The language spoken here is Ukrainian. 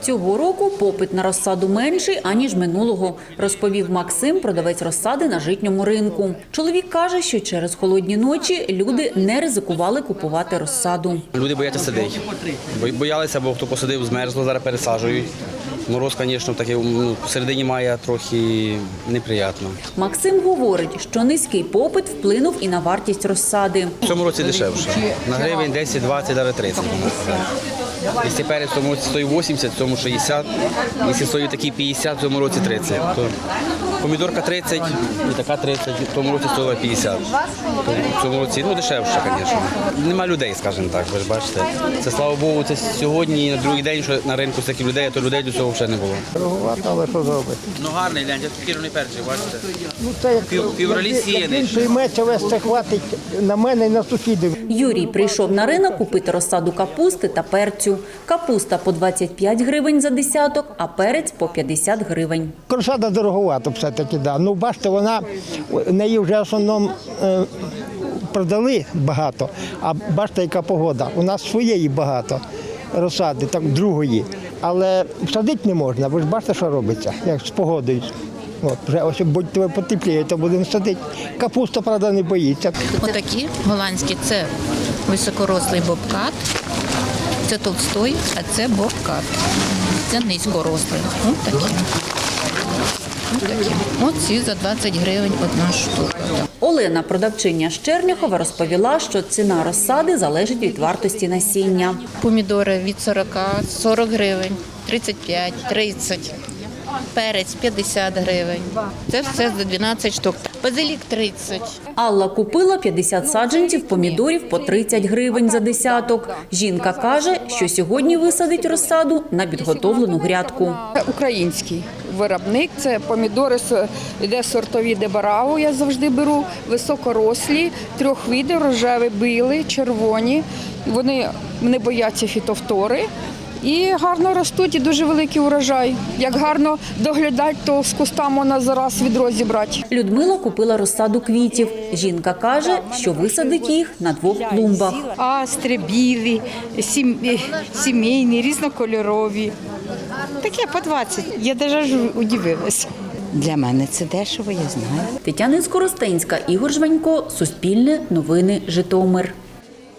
Цього року попит на розсаду менший, аніж минулого, розповів Максим, продавець розсади на житньому ринку. Чоловік каже, що через холодні ночі люди не ризикували купувати розсаду. Люди бояться сидить. Боялися, бо хто посадив, змерзло, зараз пересаджують. Мороз, звісно, такий ну, всередині має трохи неприємно. Максим говорить, що низький попит вплинув і на вартість розсади. В цьому році дешевше. На гривень 10, 20, навіть 30. Якщо перець в цьому році стоїть 80, в цьому 60, якщо стоїть такі 50, в цьому році 30. То помідорка 30 і така 30, в тому році стоїла 50. То в цьому році ну, дешевше, звісно. Нема людей, скажімо так, ви ж бачите. Це слава Богу, це сьогодні і на другий день, що на ринку стільки людей, а то людей до цього взагалі не було. Дороговато, але що зробити? Ну гарний глянь, кірний перчик, бачите. Ну це як, Пів- півролі як- сіяний. як він прийметься, весь це хватить на мене і на сусідів. Юрій прийшов на ринок купити розсаду капусти та перцю. Капуста по 25 гривень за десяток, а перець по 50 гривень. Кросада дороговато все-таки, да. Ну, бачите, вона, неї вже в основному е, продали багато, а бачите, яка погода. У нас своєї багато розсади, так, другої. Але садити не можна, ви ж бачите, що робиться, як з погодою. От, вже ось будь-то потепліє, то будемо садити. Капуста, правда, не боїться. Отакі голландські це високорослий бобкат, це толстой, а це бобкат. Це низькорослий. Ось такі. Ось такі. Оці за 20 гривень одна штука. Олена, продавчиня з Черняхова, розповіла, що ціна розсади залежить від вартості насіння. Помідори від 40, 40 гривень, 35, 30. Перець 50 гривень. Це все за 12 штук. Базилік 30. Алла купила 50 саджанців помідорів по 30 гривень за десяток. Жінка каже, що сьогодні висадить розсаду на підготовлену грядку. Український виробник це помідори іде сортові дебараво. Я завжди беру високорослі, трьох видів, рожеві, білі, червоні. Вони не бояться фітофтори. І гарно ростуть, і дуже великий урожай. Як гарно доглядати, то з куста можна зараз відро зібрати. Людмила купила розсаду квітів. Жінка каже, що висадить їх на двох клумбах. Астри, білі, сім- е, сімейні, різнокольорові. Таке по 20. Я навіть удивилася. Для мене це дешево, я знаю. Тетяна Скоростенська, Ігор Жванько, Суспільне, Новини, Житомир.